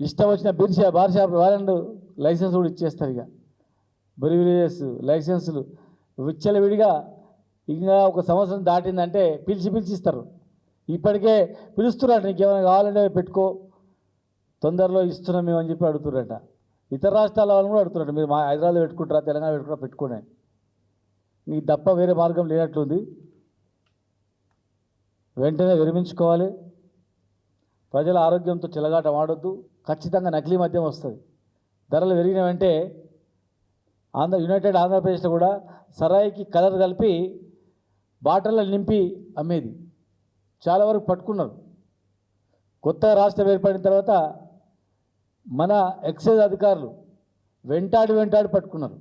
ఇష్టం వచ్చిన beer shop bar shop licence కూడా ఇచ్చేస్తారు ఇక. బ్రివిలేజెస్ లైసెన్సులు విచ్చలవిడిగా ఇంకా ఒక సంవత్సరం దాటిందంటే పిలిచి పిలిచి ఇస్తారు ఇప్పటికే పిలుస్తున్నారు నీకు ఏమైనా కావాలంటే పెట్టుకో తొందరలో ఇస్తున్నాం మేము అని చెప్పి అడుగుతున్నారట ఇతర రాష్ట్రాల వాళ్ళు కూడా అడుగుతున్నారు మీరు మా హైదరాబాద్ పెట్టుకుంటారా తెలంగాణ పెట్టుకుంటారా పెట్టుకోండి నీకు తప్ప వేరే మార్గం లేనట్లుంది. వెంటనే విరమించుకోవాలి. ప్రజల ఆరోగ్యంతో చిలగాట వాడొద్దు ఖచ్చితంగా నకిలీ మద్యం వస్తుంది. ధరలు పెరిగిన వెంటే ఆంధ్ర యునైటెడ్ ఆంధ్రప్రదేశ్లో కూడా సరాయికి కలర్ కలిపి బాటిల్లో నింపి అమ్మేది. చాలా వరకు పట్టుకున్నారు. కొత్త రాష్ట్రం ఏర్పడిన తర్వాత మన ఎక్సైజ్ అధికారులు వెంటాడి వెంటాడి పట్టుకున్నారు.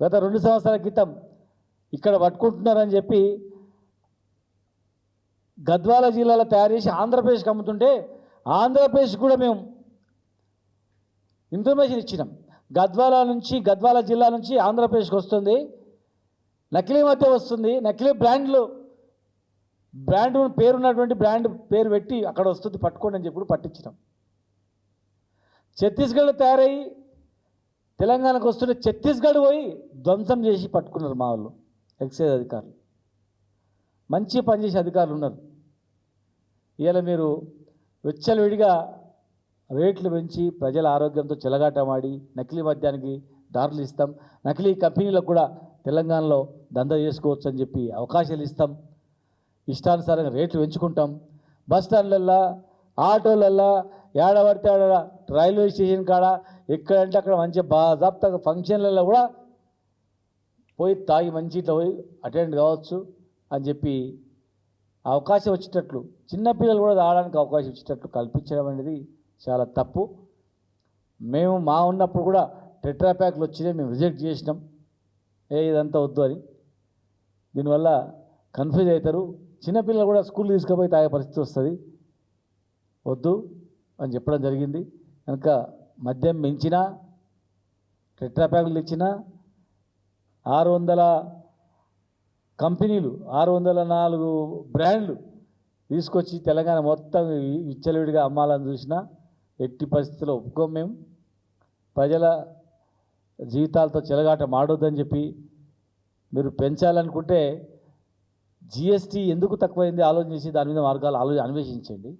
గత రెండు సంవత్సరాల క్రితం ఇక్కడ పట్టుకుంటున్నారని చెప్పి గద్వాల జిల్లాలో తయారు చేసి ఆంధ్రప్రదేశ్కి అమ్ముతుంటే ఆంధ్రప్రదేశ్ కూడా మేము ఇన్ఫర్మేషన్ ఇచ్చినాం. గద్వాల నుంచి గద్వాల జిల్లా నుంచి ఆంధ్రప్రదేశ్కి వస్తుంది. నకిలీ మధ్య వస్తుంది. నకిలీ బ్రాండ్లు బ్రాండ్ పేరున్నటువంటి బ్రాండ్ పేరు పెట్టి అక్కడ వస్తుంది. పట్టుకోండి అని చెప్పి పట్టించినాం. ఛత్తీస్గఢ్ తయారయ్యి తెలంగాణకు వస్తుంటే ఛత్తీస్గఢ్ పోయి ధ్వంసం చేసి పట్టుకున్నారు మా వాళ్ళు ఎక్సైజ్ అధికారులు. మంచి పనిచేసే అధికారులు ఉన్నారు. ఇవాళ మీరు విచ్చలవిడిగా రేట్లు పెంచి ప్రజల ఆరోగ్యంతో చెలగాటమాడి నకిలీ మద్యానికి దారులు ఇస్తాం. నకిలీ కంపెనీలకు కూడా తెలంగాణలో దందా చేసుకోవచ్చు అని చెప్పి అవకాశాలు ఇస్తాం. ఇష్టానుసారంగా రేట్లు పెంచుకుంటాం. బస్ స్టాండ్లల్లో ఆటోలల్లో ఏడబడితే ఆడ రైల్వే స్టేషన్ కాడ ఎక్కడంటే అక్కడ మంచిగా బాజాప్తా ఫంక్షన్లలో కూడా పోయి తాగి మంచి ఇట్లా పోయి అటెండ్ కావచ్చు అని చెప్పి అవకాశం వచ్చేటట్లు చిన్నపిల్లలు కూడా రావడానికి అవకాశం ఇచ్చేటట్లు కల్పించడం అనేది చాలా తప్పు. మేము మా ఉన్నప్పుడు కూడా టెట్రా ప్యాక్లు వచ్చినాయి మేము రిజెక్ట్ చేసినాం. ఏ ఇదంతా వద్దు అని. దీనివల్ల కన్ఫ్యూజ్ అవుతారు. చిన్నపిల్లలు కూడా స్కూల్ తీసుకుపోయి తాగే పరిస్థితి వస్తుంది. వద్దు అని చెప్పడం జరిగింది. కనుక మద్యం మించినా టెట్రా ప్యాకులు ఇచ్చినా ఆరు వందల కంపెనీలు ఆరు వందల నాలుగు బ్రాండ్లు తీసుకొచ్చి తెలంగాణ మొత్తం వి- విచ్చలవిడిగా అమ్మాలని చూసినా ఎట్టి పరిస్థితుల్లో ఒప్పుకోం మేము. ప్రజల జీవితాలతో చెలగాట మాడొద్దని చెప్పి మీరు పెంచాలనుకుంటే జిఎస్టీ ఎందుకు తక్కువైంది ఆలోచన చేసి దాని మీద మార్గాలు ఆలోచన అన్వేషించండి.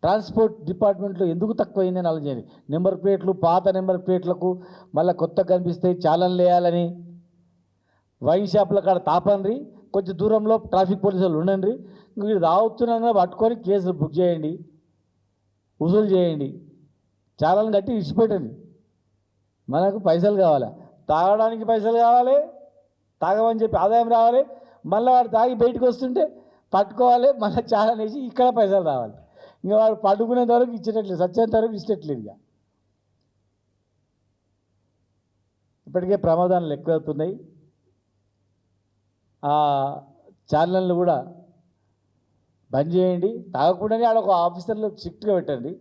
ట్రాన్స్పోర్ట్ డిపార్ట్మెంట్లో ఎందుకు తక్కువైంది అని ఆలోచించండి నెంబర్ ప్లేట్లు పాత నెంబర్ ప్లేట్లకు మళ్ళీ కొత్త కనిపిస్తే చాలన్ వేయాలని వైన్ షాప్లో కాడ తాపండి కొంచెం దూరంలో ట్రాఫిక్ పోలీసులు ఉండండి వీడు తాగుతున్నాగా పట్టుకొని కేసులు బుక్ చేయండి వసూలు చేయండి. చాలా కట్టి ఇచ్చిపెట్టండి మనకు పైసలు కావాలి? తాగడానికి పైసలు కావాలి తాగమని చెప్పి ఆదాయం రావాలి. మళ్ళీ వాడు తాగి బయటకు వస్తుంటే పట్టుకోవాలి మళ్ళీ చాలా వేసి ఇక్కడ పైసలు రావాలి. ఇంకా వాడు పట్టుకునేంత వరకు ఇచ్చేటట్లేదు సత్యంత వరకు ఇచ్చేటట్లేదు ఇక. ఇప్పటికే ప్రమాదాలు ఎక్కువవుతున్నాయి. ఆ ఛానళ్ళు కూడా బంద్ చేయండి. తాగకుండానే ఆడ ఒక ఆఫీసర్లు స్ట్రిక్ట్గా పెట్టండి.